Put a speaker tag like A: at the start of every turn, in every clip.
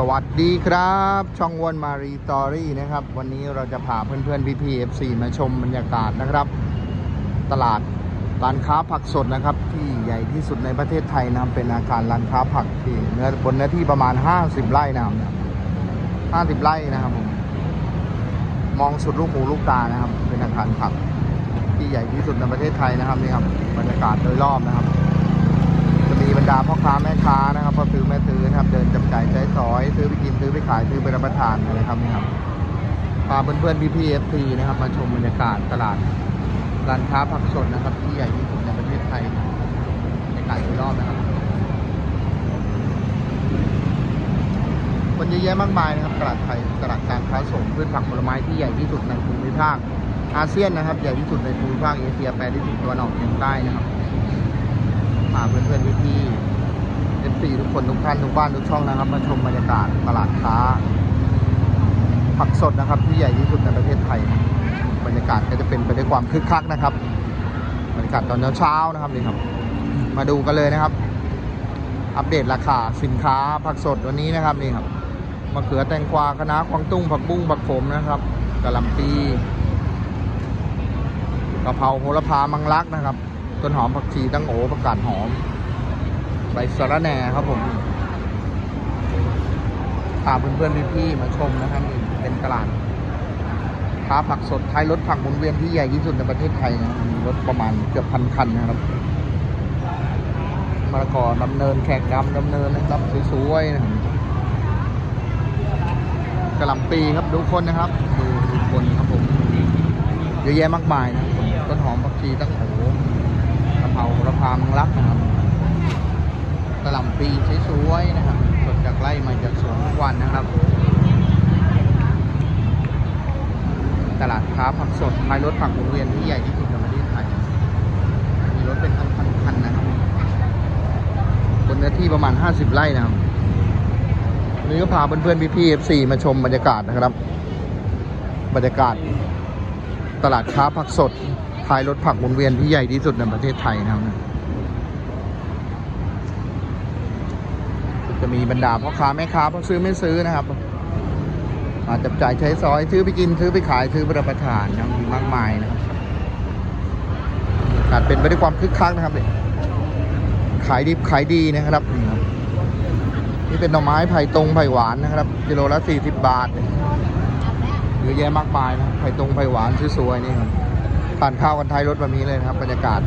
A: สวัสดีครับ ช่องวนมารีตอรี่นะครับ วันนี้เราจะพาเพื่อนๆพี่พีเอฟซีมาชมบรรยากาศนะครับ ตลาดร้านค้าผักสดนะครับ ที่ใหญ่ที่สุดในประเทศไทยนะเป็นอาคารร้านค้าผักที่เนื้อบนเนื้อที่ประมาณ 50 ไร่นะครับ50 ไร่นะครับผมมองสุดลูกหูลูกตานะครับ เป็นอาคารผัก ที่ใหญ่ที่สุดในประเทศไทยนะครับนี่ครับบรรยากาศโดยรอบนะครับ บรรดาพ่อค้าแม่ค้านะครับพ่อซื้อแม่ซื้อนะครับ เดินจับจ่ายใช้สอย ซื้อไปกินซื้อไปขายซื้อไปรับประทานนะครับนี่ครับพาเพื่อนๆพี่พีเอฟซีนะครับ มาชมบรรยากาศตลาดร้านค้าผักสดนะครับ ที่ใหญ่ที่สุดในประเทศไทยบรรยากาศดยรอบนะครับคนเยอะแยะมากมายนะครับตลาดไทยตลาดการค้าส่งพืชผักผลไม้ที่ใหญ่ที่สุดในภูมิภาคอาเซียนนะครับ ใหญ่ที่สุดในภูมิภาคเอเชียแปซิฟิกตะวันออกเฉียงใต้นะครับาเพื่อนๆพี่ๆเอฟซีทุกคนทุกท่านทุกบ้านทุกช่องนะครับ มาชมบรรยากาศตลาดค้า ผักสดนะครับ ที่ใหญ่ที่สุดในประเทศไทย บรรยากาศก็จะเป็นไปด้วยความคึกคักนะครับ บรรยากาศตอนเช้าๆนะครับนี่ครับ มาดูกันเลยนะครับ อัปเดตราคาสินค้าผักสดวันนี้นะครับนี่ครับมะเขือแตงกวาคะน้ากวางตุ้งผักบุ้งผักขมนะครับกะหล่ำปีกะเพราโหระพามังลักนะครับ ต้นหอมผักชีตั้งโอผักกาดหอม ใบสะระแหน่ครับผมพาเพื่อนๆพี่ๆมาชมนะครับนี่เป็นตลาดค้าผักสดท้ายรถผักหมุนเวียนที่ใหญ่ที่สุดในประเทศไทยนะรถประมาณเกือบพันคันนะครับมะละกอดำเนินแขกดำดำเนินนะครับสวยๆนะกระหล่ำปีครับดูคนนะครับดูดูคนครับผมเยอะแยะมากมายนะต้นหอมผักชีตั้งโอ เพราระพามังลักนะครับกระหล่ำปีสวยๆนะครับสดจากไร่มาจากสวนทุกวันนะครับ ตลาดค้าผักสดท้ายรถผักหมุนเวียนที่ใหญ่ที่สุดในประเทศไทยมีรถเป็นพันๆนนะครับบนเนื้อที่ประมาณ 50 ไร่นะครับนนี้ก็พาเพื่อนๆพี่ๆ FC มาชมบรรยากาศนะครับ บรรยากาศตลาดค้าผักสด ท้ายรถผักหมุนเวียนที่ใหญ่ที่สุดในประเทศไทยนะครับจะมีบรรดาพ่อค้าแม่ค้าพ่อซื้อไม่ซื้อนะครับมาจับจ่ายใช้สอยซื้อไปกินซื้อไปขายซื้อไปรับประทานนะมีมากมายนะครับอาจเป็นไปด้วยความคึกคักนะครับเนี่ยขายดีขายดีนะครับ นี่เป็นหน่อไม้ไผ่ตรงไผ่หวานนะครับกิโลละ40บบาทเยอะแยะมากมายนะไผ่ตรงไผ่หวานสวยๆนี่ครับ ทานข้าวกันท้ายรถแบบนี้เลยนะครับ บรรยากาศ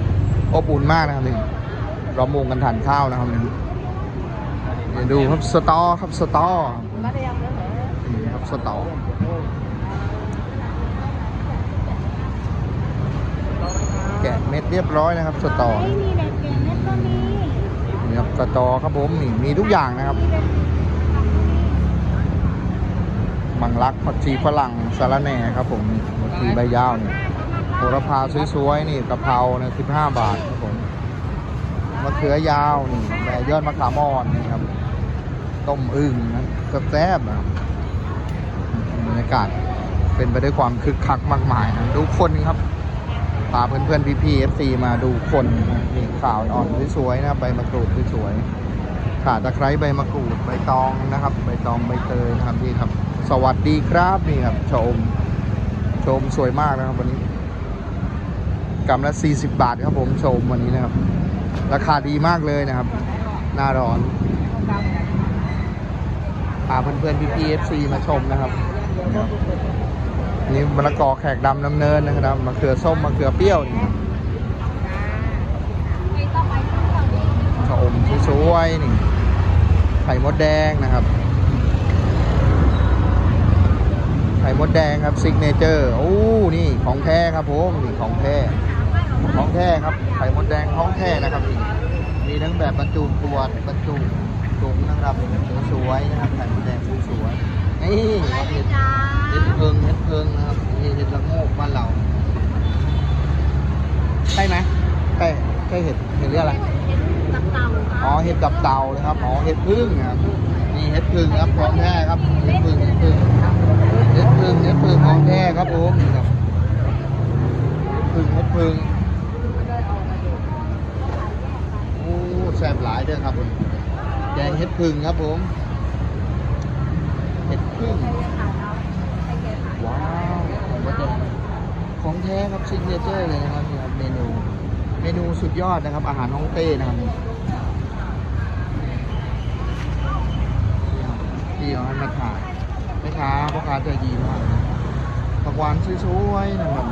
A: อบอุ่นมากนะครับนี่เรามุงกันทานข้าวนะครับนี่เดี๋ยวดูครับสตอครับสตอนี่ครับสตอแกะเม็ดเรียบร้อยนะครับสตอ
B: ไม่มีเด็กเก่งเม็ดก็มี
A: นี่ครับสตอครับผมนี่มีทุกอย่างนะครับมังลักผักชีฝรั่งสาระแหน่ครับผมผักชีใบยาวเนี่ย โหระพาสวยๆนี่กะเพราเนี่ยสิบห้าบาทครับผมมะเขือยาวนี่แม่ยอดมะขามอ่อนนี่ครับต้มอึ่งนะแซบนะบบรรยากาศเป็นไปด้วยความคึกคักมากมายนะดูคนครับพาเพื่อนๆพี่ๆเอฟซีมาดูคนนะนี่ข่าวอ่อนสวยๆนะใบมะกรูดสวยๆข่าตะไคร้ใบมะกรูดใบตองนะครับใบตองใบเตยนะครับนี่ครับ สวัสดีครับนี่ครับชมชมสวยมากนะครับวันนี้ กำละ 40 บาทครับผมชมวันนี้นะครับ ราคาดีมากเลยนะครับ หน้าร้อนพาเพื่อนๆพี่ๆ FC มาชมนะครับนี่มะละกอแขกดำน้ำเนินนะครับมะเขือส้มมะเขือเปรี้ยวนี่ชมสวยๆนี่ไข่มดแดงนะครับ ไข่มดแดงครับซิกเนเจอร์โอ้นี่ของแท้ครับผมนี่ของแท้ ของแท้ครับไข่มดแดงของแท้นะครับนี่มีทั้งแบบบรรจุตัวบรรจุถุงนะครับสวยๆนะครับไข่มดแดงสวยๆนี่ครับเห็ดเห็ดเพิงเห็ดเพิงนะครับนี่เห็ดละโงกบ้านเราใช่ไหมใช่ใช่เห็ดเห็ดเรียกอะไร
B: กับเต่า
A: อ๋อเห็ดกับเต่าเลยครับอ๋อเห็ดพึ่งนะครับนี่เห็ดพึ่งครับของแท้ครับเห็ดพึ่งเห็ดพึ่งเห็ดพึ่งเห็ดพึ่งของแท้ครับผมนี่ครับเห็ดพึ่งเห็ดพึ่งโอ้แซ่บหลายเด้อครับผมแกงเห็ดพึ่งครับผมเห็ดพึ่งว้าวของมดแดงของแท้ครับซิกเนเจอร์เลยนะครับนี่ครับเมนูเมนูสุดยอดนะครับ อาหารฮ่องเต้นะครับนี่ครับพี่เอาให้มาถ่ายแม่ค้าพ่อค้าใจดีมากเลยผันสวยๆนะครับ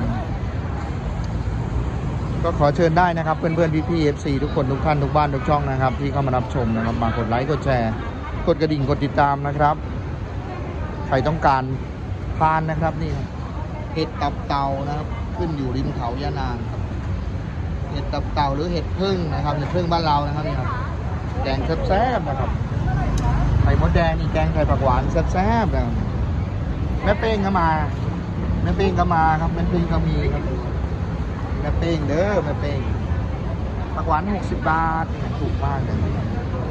A: ก็ขอเชิญได้นะครับเพื่อนๆพี่ๆ FC ทุกคนทุกท่านทุกบ้านทุกช่องนะครับ ที่เข้ามารับชมนะครับมากดไลค์กดแชร์ กดกระดิ่งกดติดตามนะครับ ใครต้องการทานนะครับนี่เห็ดตับเต่านะครับ ขึ้นอยู่ริมเขายะนางครับเห็ดตับเต่าหรือเห็ดพึ่งนะครับเห็ดพึ่งบ้านเรานะครับนี่ครับแกงแซ่บๆนะครับไข่มดแดงนี่แกงไข่ผักหวานแซ่บๆนะครับแม่เป้งก็มาแม่เป้งก็มาครับแม่เป้งก็มีครับ แม่เป้งเด้อแม่เป้งผักหวาน 60 บาทถูกมากเลย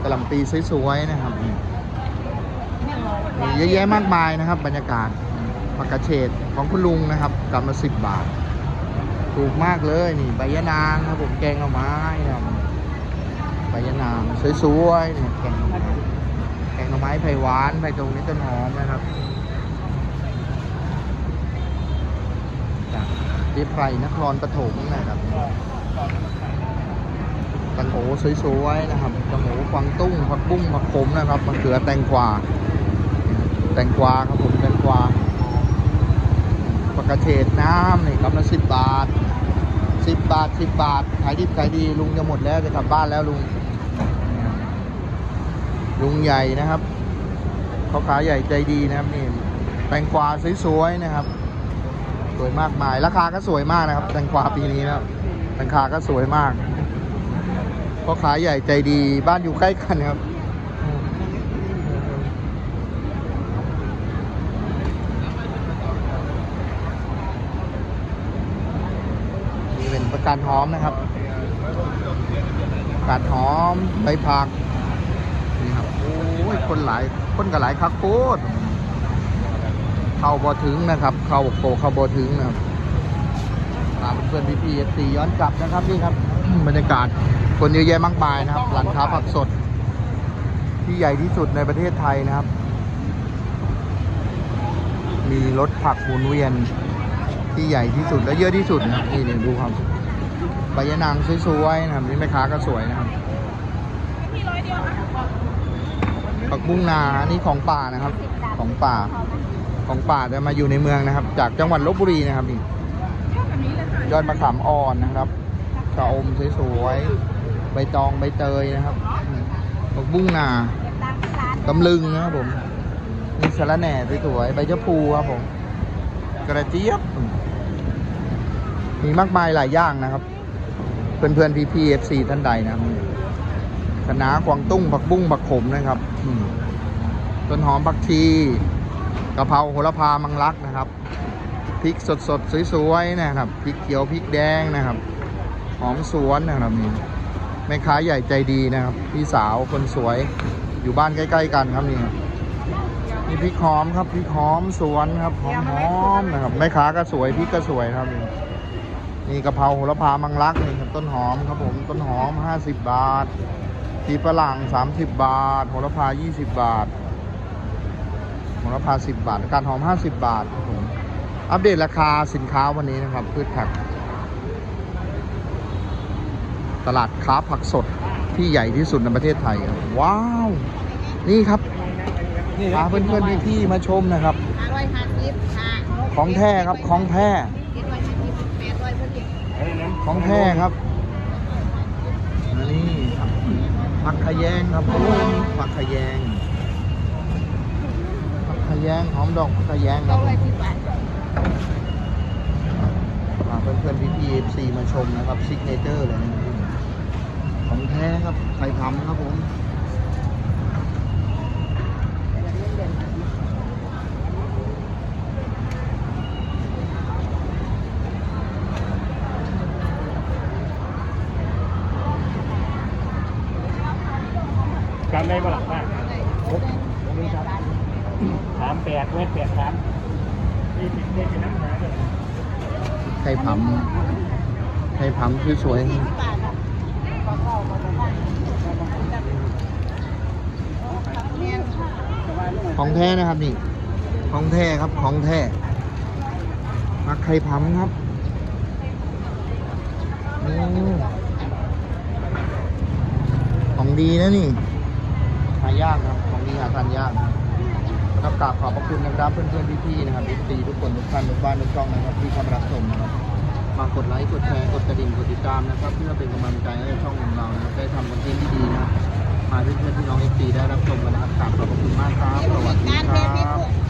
A: กระหล่ำปีสวยๆนะครับมีเยอะแยะมากมายนะครับ บรรยากาศผักกระเฉดของคุณลุงนะครับกำละ10บาท ถูกมากเลยนี่ใบยะนางครับผมแกงเอาไม้นะครับใบยะนางสวยๆเนี่ยแกงหน่อไม้แกงหน่อไม้ไผ่หวานไผ่ตรงนี้ต้นหอมนะครับ จากที่ไพรนครปฐมนะครับตังโหสวยๆนะครับตังโหกวางตุ้งผักบุ้งผักขมนะครับมะเขือแตงกวา แตงกวาครับผมแตงกวาผักกระเฉดน้ำนี่กำลังสิบบาทสิบบาทสิบบาทขายดิบขายดีลุงจะหมดแล้วจะกลับบ้านแล้วลุง ลุงใหญ่นะครับเขาขาใหญ่ใจดีนะครับนี่แตงกวาสวยๆนะครับ สวยมากมาย ราคาก็สวยมากนะครับแตงกวาปีนี้นะครับแตงกวาก็สวยมากพ่อขาใหญ่ใจดีบ้านอยู่ใกล้กันครับนี่เป็นประกันหอมนะครับประกันหอมใบผักนี่ครับโอ้ยคนหลายคนก็หลายคักโคตร เข้าบ่ถึงนะครับ เข้าโกเข้าบ่ถึงนะครับตามเพื่อนพี่พีเอสซีย้อนกลับนะครับนี่ครับ บรรยากาศคนเยอะแยะมากมายนะครับร้านค้าผักสด ที่ใหญ่ที่สุดในประเทศไทยนะครับ มีรถผักหมุนเวียน ที่ใหญ่ที่สุดและเยอะที่สุดนะครับนี่นี่ดูครับใบยะนางสวยๆนะครับนี่แม่ค้าก็สวยนะครับผักบุ้งนานี่ของป่านะครับ ของป่า ของป่าจะมาอยู่ในเมืองนะครับ จากจังหวัดลบบุรีนะครับนี่ยอดมะขามอ่อนนะครับชะอมสวยๆใบตองใบเตยนะครับอืมผักบุ้งนาตำลึงนะครับผมนี่สะระแหน่สวยๆใบชะพูครับผม กระเจี๊ยบ มีมากมายหลายอย่างนะครับ เพื่อนเพื่อนพี่พีเอฟซีท่านใดนะครับคะน้ากวางตุ้งผักบุ้งผักขมนะครับอืมต้นหอมผักชี กะเพราโหระพามังลักนะครับพริกสดสดๆสวยๆนะครับพริกเขียวพริกแดงนะครับหอมสวนนะครับนี่แม่ค้าใหญ่ใจดีนะครับ พี่สาวคนสวยอยู่บ้านใกล้ ๆ กันครับนี่มีพริกหอมครับพริกหอมสวนครับหอมหอมนะครับแม่ค้าก็สวยพริกก็สวยครับนี่นี่กะเพราโหระพามังลักนี่ครับต้นหอมครับผมต้นหอม 50 บาททีฝรั่ง 30 บาทโหระพา 20 บาท โหระพา10 บาท การหอม 50 บาทครับผมอัปเดตราคาสินค้าวันนี้นะครับ พืชผัก ตลาดค้าผักสดที่ใหญ่ที่สุดในประเทศไทยครับว้าว นี่ครับพาเพื่อนๆพี่ๆมาชมนะครับ
B: ห้าร้อยห้าสิบห้า
A: ของแท้ครับของแท้
B: เจ็ดร้อยห้าสิบแปดร้อยเพื่อนเจ็ด
A: ของแท้ครับนี่ผักขะแยงครับผมผักขะแยงผักขะ แยงหอมดอกผักขะแยงครับ
B: ร้อยสิบบา
A: เพื่อนๆพี่ๆเอฟซีมาชมนะครับซิกเนเจอร์เลยของแท้ครับไข่พำครับผม
C: จำได้ปะล่ะว่าถา มแปดเว้ยแปดถามนี่ติดเด็กเป็นน้ำหาเลย
A: ไข่พำไข่พำสวยๆ
B: บาทอะขอเข้ามาตรงนั้นเนี่ย
A: ของแท้นะครับนี่ ของแท้ครับของแท้มักไข่พัมครับอืมของดีนะนี่หายากครับ ของดีหาทานยาก นะครับกราบขอบพระคุณนะครับเพื่อนๆพี่ๆนะครับดีทุกคนทุกท่านทุกบ้านทุกช่องนะครับที่เข้ามารับชมนะครับมากดไลค์กดแชร์กดกระดิ่งกดติดตามนะครับ เพื่อเป็นกำลังใจให้ช่องของเรานะครับได้ทำคอนเทนต์ที่ดีนะมาเพื่อนๆพี่น้องเอฟซีได้รับชมกันนะครับกราบขอบพระคุณมากครับสวัสดีครั
B: บ